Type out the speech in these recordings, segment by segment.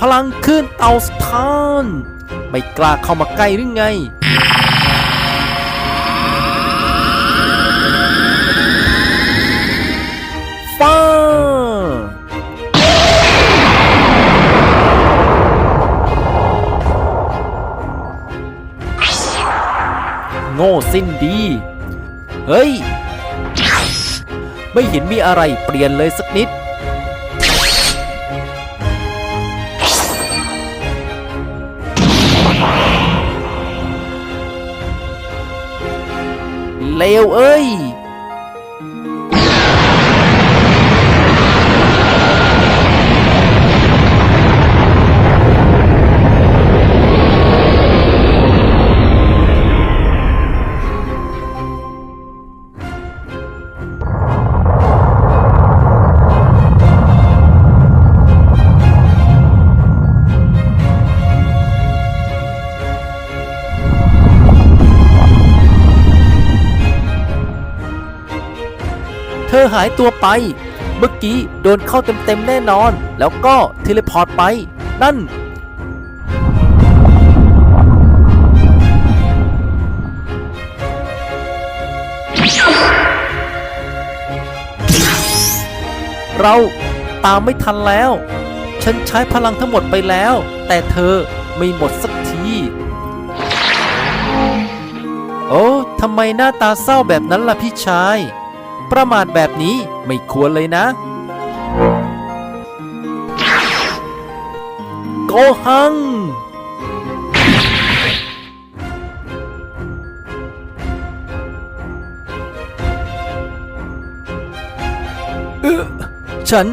พลังขึ้นเตาสถาน ไม่กล้าเข้ามาใกล้หรือไง ฟ้า โง่สิ้นดี เฮ้ย ไม่เห็นมีอะไรเปลี่ยนเลยสักนิด เลวเอ้ย เธอหายตัวไป เมื่อกี้โดนเข้าเต็มๆแน่นอน แล้วก็เทเลพอร์ตไป นั่น เราตามไม่ทันแล้ว ฉันใช้พลังทั้งหมดไปแล้ว แต่เธอไม่หมดสักที โอ้ทำไมหน้าตาเศร้าแบบนั้นล่ะพี่ชาย ประมาทแบบนี้ไม่ควรเลยนะ โกหัง เออฉัน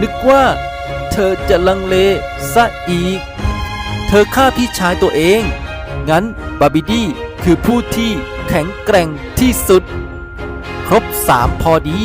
นึกว่า เธอจะลังเลซะอีก เธอฆ่าพี่ชายตัวเอง งั้นบาบิดี้คือผู้ที่แข็งแกร่งที่สุด ครบสามพอดี